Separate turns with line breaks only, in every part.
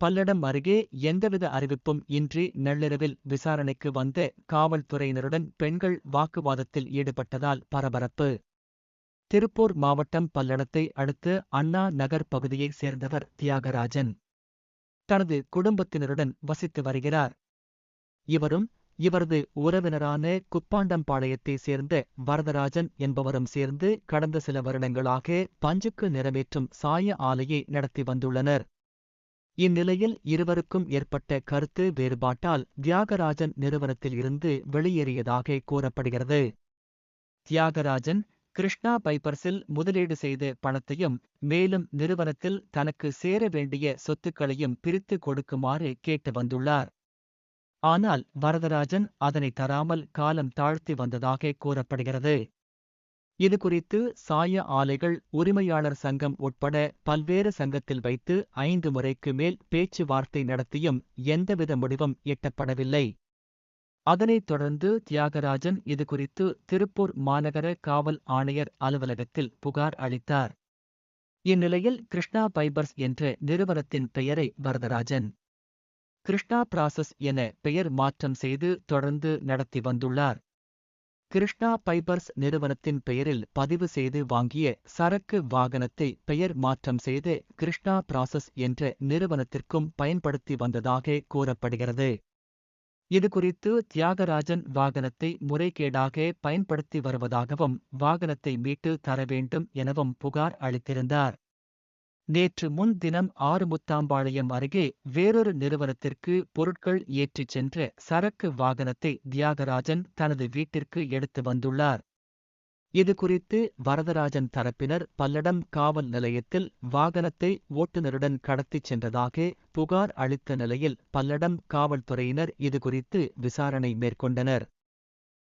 பல்லடம் அருகே எந்தவித அறிவிப்பும் இன்றி நள்ளிரவில் விசாரணைக்கு வந்த காவல்துறையினருடன் பெண்கள் வாக்குவாதத்தில் ஈடுபட்டதால் பரபரப்பு. திருப்பூர் மாவட்டம் பல்லடத்தை அடுத்து அண்ணா நகர் பகுதியைச் சேர்ந்தவர் தியாகராஜன். தனது குடும்பத்தினருடன் வசித்து வருகிறார். இவரும் இவரது உறவினரான குப்பாண்டம்பாளையத்தைச் சேர்ந்த வரதராஜன் என்பவரும் சேர்ந்து கடந்த சில வருடங்களாக பஞ்சுக்கு நிறைவேற்றும் சாய ஆலையை நடத்தி வந்துள்ளனர். இந்நிலையில் இருவருக்கும் ஏற்பட்ட கருத்து வேறுபாட்டால் தியாகராஜன் நிறுவனத்தில் இருந்து வெளியேறியதாக கூறப்படுகிறது. தியாகராஜன் கிருஷ்ணா பைப்பர்ஸில் முதலீடு செய்த பணத்தையும் மேலும் நிறுவனத்தில் தனக்கு சேர வேண்டிய சொத்துக்களையும் பிரித்து கொடுக்குமாறு கேட்டு வந்துள்ளார். ஆனால் வரதராஜன் அதனை தராமல் காலம் தாழ்த்தி வந்ததாக கூறப்படுகிறது. இதுகுறித்து சாய ஆலைகள் உரிமையாளர் சங்கம் உட்பட பல்வேறு சங்கத்தில் வைத்து ஐந்து முறைக்கு மேல் பேச்சுவார்த்தை நடத்தியும் எந்தவித முடிவும் எட்டப்படவில்லை. அதனைத் தொடர்ந்து தியாகராஜன் இதுகுறித்து திருப்பூர் மாநகர காவல் ஆணையர் அலுவலகத்தில் புகார் அளித்தார். இந்நிலையில் கிருஷ்ணா பைபர்ஸ் என்ற நிறுவனத்தின் பெயரை வரதராஜன் கிருஷ்ணா பிராசஸ் என பெயர் மாற்றம் செய்து தொடர்ந்து நடத்தி வந்துள்ளார். கிருஷ்ணா பைபர்ஸ் நிறுவனத்தின் பெயரில் பதிவு செய்து வாங்கிய சரக்கு வாகனத்தை பெயர் மாற்றம் செய்து கிருஷ்ணா பிராசஸ் என்ற நிறுவனத்திற்கும் பயன்படுத்தி வந்ததாக கூறப்படுகிறது. இதுகுறித்து தியாகராஜன் வாகனத்தை முறைகேடாக பயன்படுத்தி வருவதாகவும் வாகனத்தை மீட்டு தர வேண்டும் எனவும் புகார் அளித்திருந்தார். நேற்று முன்தினம் ஆறுமுத்தாம்பாளையம் அருகே வேறொரு நிறுவனத்திற்கு பொருட்கள் ஏற்றிச் சென்ற சரக்கு வாகனத்தை தியாகராஜன் தனது வீட்டிற்கு எடுத்து வந்துள்ளார். இதுகுறித்து வரதராஜன் தரப்பினர் பல்லடம் காவல் நிலையத்தில் வாகனத்தை ஓட்டுநருடன் கடத்திச் சென்றதாக புகார் அளித்த நிலையில் பல்லடம் காவல்துறையினர் இதுகுறித்து விசாரணை மேற்கொண்டனர்.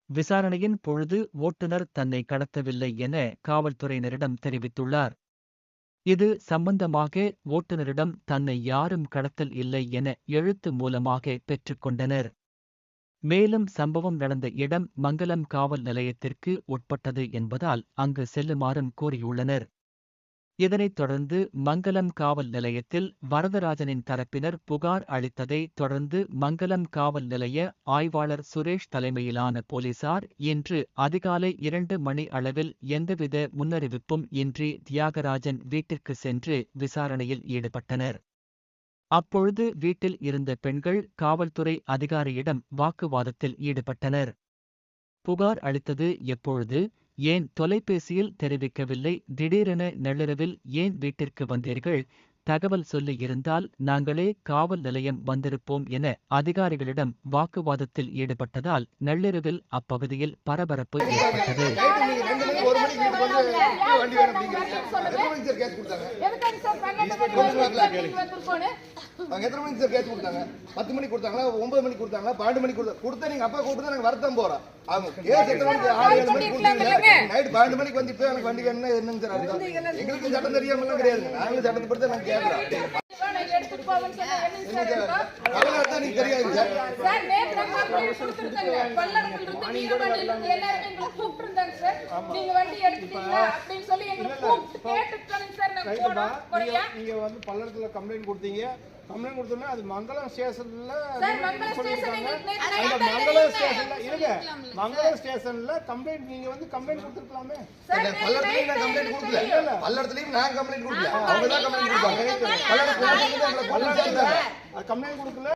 விசாரணையின் பொழுது ஓட்டுநர் தன்னை கடத்தவில்லை என காவல்துறையினரிடம் தெரிவித்துள்ளார். இது சம்பந்தமாக ஓட்டுநரிடம் தன்னை யாரும் கடத்தல் இல்லை என எழுத்து மூலமாக பெற்றுக்கொண்டனர். மேலும் சம்பவம் நடந்த இடம் மங்கலம் காவல் நிலையத்திற்கு உட்பட்டது என்பதால் அங்கு செல்லுமாறும் கூறியுள்ளனர் இதனைத் தொடர்ந்து மங்கலம் காவல் நிலையத்தில் வரதராஜனின் தரப்பினர் புகார் அளித்ததை தொடர்ந்து மங்கலம் காவல் நிலைய ஆய்வாளர் சுரேஷ் தலைமையிலான போலீசார் இன்று அதிகாலை இரண்டு மணி அளவில் எந்தவித முன்னறிவிப்பும் இன்றி தியாகராஜன் வீட்டிற்கு சென்று விசாரணையில் ஈடுபட்டனர். அப்பொழுது வீட்டில் இருந்த பெண்கள் காவல்துறை அதிகாரியிடம் வாக்குவாதத்தில் ஈடுபட்டனர். புகார் அளித்தது எப்பொழுது? ஏன் தொலைபேசியில் தெரிவிக்கவில்லை? திடீரென நள்ளிரவில் ஏன் வீட்டிற்கு வந்தீர்கள்? தகவல் சொல்லி இருந்தால் நாங்களே காவல் நிலையம் வந்திருப்போம் என அதிகாரிகளிடம் வாக்குவாதத்தில் ஈடுபட்டதால் நள்ளிரவில் அப்பகுதியில் பரபரப்பு ஏற்பட்டது.
வண்டி வேணும் அப்படிங்கிறீங்க கேஸ் கொடுத்தாங்க? அவங்க எத்தனை மணிக்கு சார் கேஸ் கொடுத்தாங்க? பத்து மணிக்கு கொடுத்தாங்களா ஒன்பது மணிக்கு கொடுத்தாங்களா பன்னெண்டு மணிக்கு கொடுத்தா கொடுத்தா நீங்க அப்பா கூப்பிட்டு நாங்க வரத்தான் போறோம். அவங்க கேஸ் எத்தனை மணிக்கு ஆறு ஏழு மணிக்கு கொடுத்தீங்க? நைட் பன்னெண்டு மணிக்கு வந்து இப்போ எனக்கு வண்டி வேணும்னா என்னங்க சார் எங்களுக்கு சட்டம் தெரியாமலாம் கிடையாதுங்க. நாங்களும் சட்டத்தை படுத்த நாங்க கேட்கறோம்
வேணாம், எடுத்துட்டு போங்கன்னு சொன்னா என்னங்க சார்
அர்த்தம் நீங்க சார்
நேத்து நம்ம பல்லடத்துல இருந்து, இருந்து சார். நீங்க வண்டி எடுத்துட்டீங்களா அப்படின்னு சொல்லி கூப்பிட்டு சார் நாங்க
நீங்க வந்து பல்லடத்துல கம்ப்ளைண்ட் கொடுத்தீங்க கம்ப்ளைண்ட் கொடுத்தோன்னா அது மங்களம் ஸ்டேஷன்ல
சார், மங்களம்.
ஸ்டேஷன்ல இருங்க. மங்களம் ஸ்டேஷன்ல கம்ப்ளைண்ட் நீங்க வந்து கம்ப்ளைண்ட் கொடுத்துருக்கலாமே.
இல்ல, பல்லடத்துலயும் நான் கம்ப்ளைண்ட் கொடுக்கல.
தெரியும்.
பல்லடத்துலயும் நான் கம்ப்ளைண்ட் கொடுக்கல. அவங்க தான் கம்ப்ளைண்ட் கொடுப்பாங்க. பல்லடத்துல
கம்ப்ளைண்ட் கொடுக்கல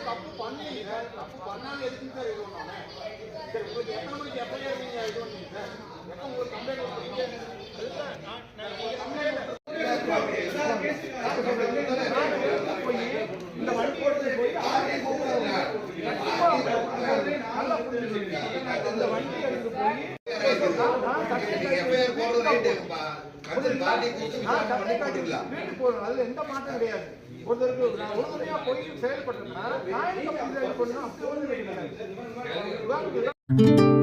தப்பு பண்ணீங்க தப்பு பண்ணாலும் எதுக்கு சார் இது பண்ணாங்க சரி உங்களுக்கு எத்தனை மணிக்கு எப்போ நீங்க இது பண்ணீங்க சார் எப்போ உங்களுக்கு கம்ப்ளைண்ட் கொடுத்தீங்க இந்த வண்டி எடுத்து போய் நல்லா புரிஞ்சுக்கங்க. இந்த வண்டி எடுத்து போய் நான் கட்டி
எப்பயர் போடுறது ரைட்டுப்பா கட்டு காட்டி கொடுத்து
நான்
விசாரணை பண்ணி
கட்டி காட்டி
போட்டுக்கலாம்
வீட்டுக்கு போறேன் அதுல எந்த மாற்றம் கிடையாது ஒருத்தருக்கு நான் உறுதுணையா போய் செயல்பட்டேன்னா நான் எனக்கு அப்படி செயல்படணும் அப்படி thank you